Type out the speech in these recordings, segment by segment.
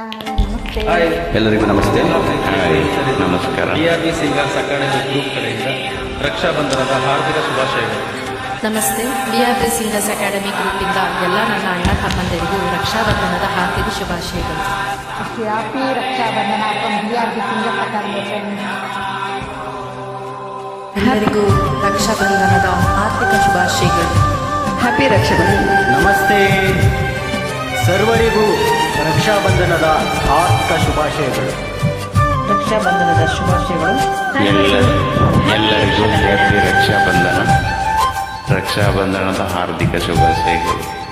ನಮಸ್ತೆ ಎಲ್ಲರಿಗೂ ನಮಸ್ತೆ. ಹಾಯ್ ನಮಸ್ಕಾರ. ಡಿಆರ್ಬಿ ಸಿಂಗರ್ಸ್ ಅಕಾಡೆಮಿ ಗ್ರೂಪ್ ಕಡೆಯಿಂದ ರಕ್ಷಾಬಂಧನದ ಹಾರ್ದಿಕ ಶುಭಾಶಯಗಳು. ನಮಸ್ತೆ. ಡಿಆರ್ಪಿ ಸಿಂಗರ್ಸ್ ಅಕಾಡೆಮಿ ಗ್ರೂಪಿಂದ ಎಲ್ಲ ನನ್ನ ಅಣ್ಣ ತಮ್ಮಂದರಿಗೂ ರಕ್ಷಾಬಂಧನದ ಹಾರ್ದಿಕ ಶುಭಾಶಯಗಳು. Happy Rakshabandhan from B R B singers academy ಎಲ್ಲರಿಗೂ ರಕ್ಷಾಬಂಧನದ ಹಾರ್ದಿಕ ಶುಭಾಶಯಗಳು. ಹ್ಯಾಪಿ ರಕ್ಷಾಬಂಧನ ನಮಸ್ತೆ. ಸರ್ವರಿಗೂ. ರಕ್ಷಾಬಂಧನದ ಆರ್ಥಿಕ ಶುಭಾಶಯಗಳು. ರಕ್ಷಾಬಂಧನದ ಶುಭಾಶಯಗಳು. ಎಲ್ಲ ಎಲ್ಲರಿಗೂ ರಕ್ಷಾಬಂಧನ. ರಕ್ಷಾಬಂಧನದ ಹಾರ್ದಿಕ ಶುಭಾಶಯಗಳು.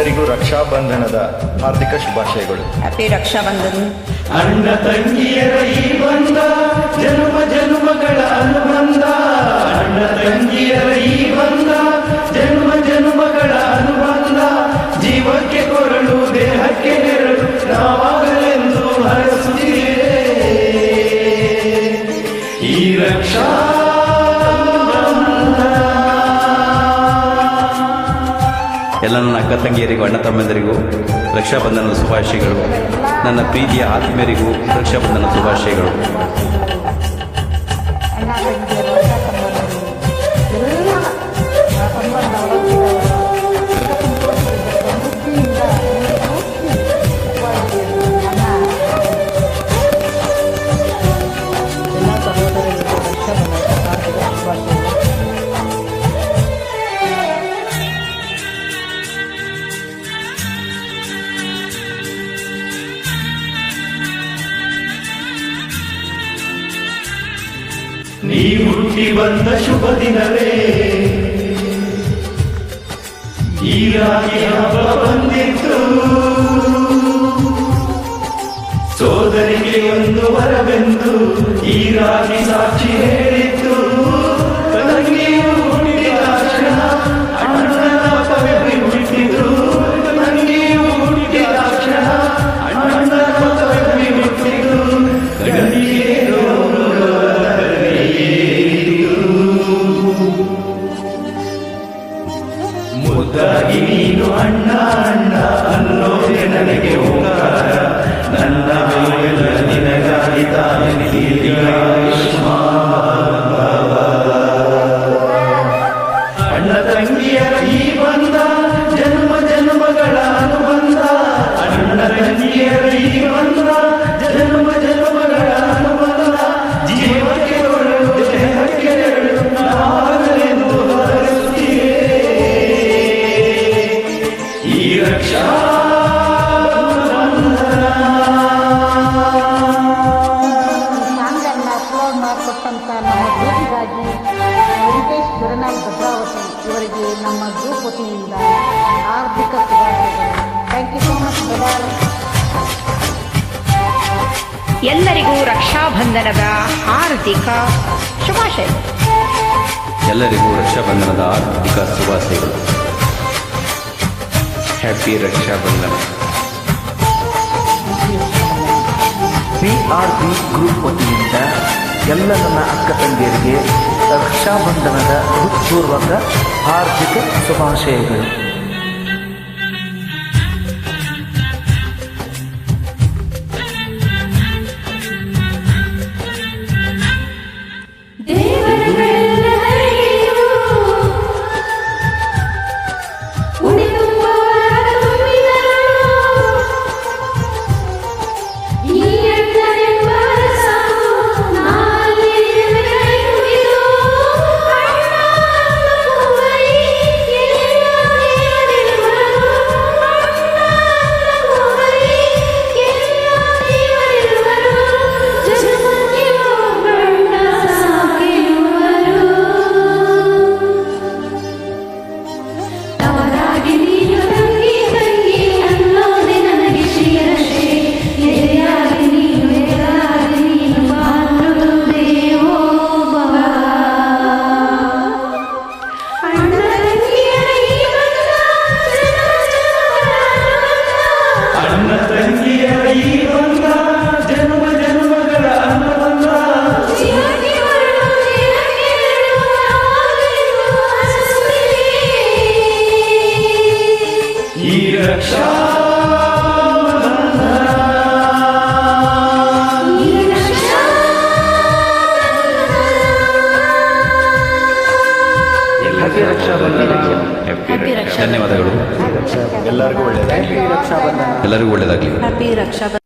ಎಲ್ಲರಿಗೂ ರಕ್ಷಾಬಂಧನದ ಹಾರ್ದಿಕ ಶುಭಾಶಯಗಳು. ಹ್ಯಾಪಿ ರಕ್ಷಾಬಂಧನ ಅಣ್ಣ ತಂಗಿಯರ ಈ ಬಂಧ ಎಲ್ಲ ನನ್ನ ಅಕ್ಕ ತಂಗಿಯರಿಗೂ ಅಣ್ಣ ತಮ್ಮಂದಿರಿಗೂ ರಕ್ಷಾಬಂಧನದ ಶುಭಾಶಯಗಳು. ನನ್ನ ಪ್ರೀತಿಯ ಆತ್ಮೀಯರಿಗೂ ರಕ್ಷಾಬಂಧನದ ಶುಭಾಶಯಗಳು. ಹುಟ್ಟಿ ಬಂದ ಶುಭ ದಿನವೇ. ಈ ರಾಗಿ ಹಬ್ಬ ಬಂದಿತ್ತು. ಸೋದರಿಗೆ ಒಂದು ವರವೆಂದು ಈ ಮುದ್ದಾಗಿ ನೀನು ಅಣ್ಣ ಅಣ್ಣ ಅನ್ನೋದೆ ನನಗೆ ಓಂಕಾರ. ನನ್ನ ಮೇಲೆ ನಿನಗಾಗಿ ತಾನೆ ಈ ರಕ್ಷಾ ಬಂಧನದ ನಮ್ಮ ನಮ್ಮ ಶುಭಾಶಯಗಳು ಥ್ಯಾಂಕ್ ಯು ಸೋ ಮಚ್ ಎಲ್ಲರಿಗೂ ರಕ್ಷಾಬಂಧನದ ಹಾರ್ದಿಕ ಶುಭಾಶಯಗಳು. ಎಲ್ಲರಿಗೂ ರಕ್ಷಾಬಂಧನದ ಆರ್ಥಿಕ ಶುಭಾಶಯಗಳು. Happy Rakshabandhan B R B group ವತಿಯಿಂದ ಎಲ್ಲ ನನ್ನ ಅಕ್ಕ ತಂಗಿಯರಿಗೆ ರಕ್ಷಾಬಂಧನದ ಹೃತ್ಪೂರ್ವಕ ಆರ್ಥಿಕ ಶುಭಾಶಯಗಳು. ಧನ್ಯವಾದಗಳು ಎಲ್ಲರಿಗೂ ಒಳ್ಳೆಯದಾಗಲಿ ಎಲ್ಲರಿಗೂ ಒಳ್ಳೆಯದಾಗಲಿ ಹ್ಯಾಪಿ ರಕ್ಷಾ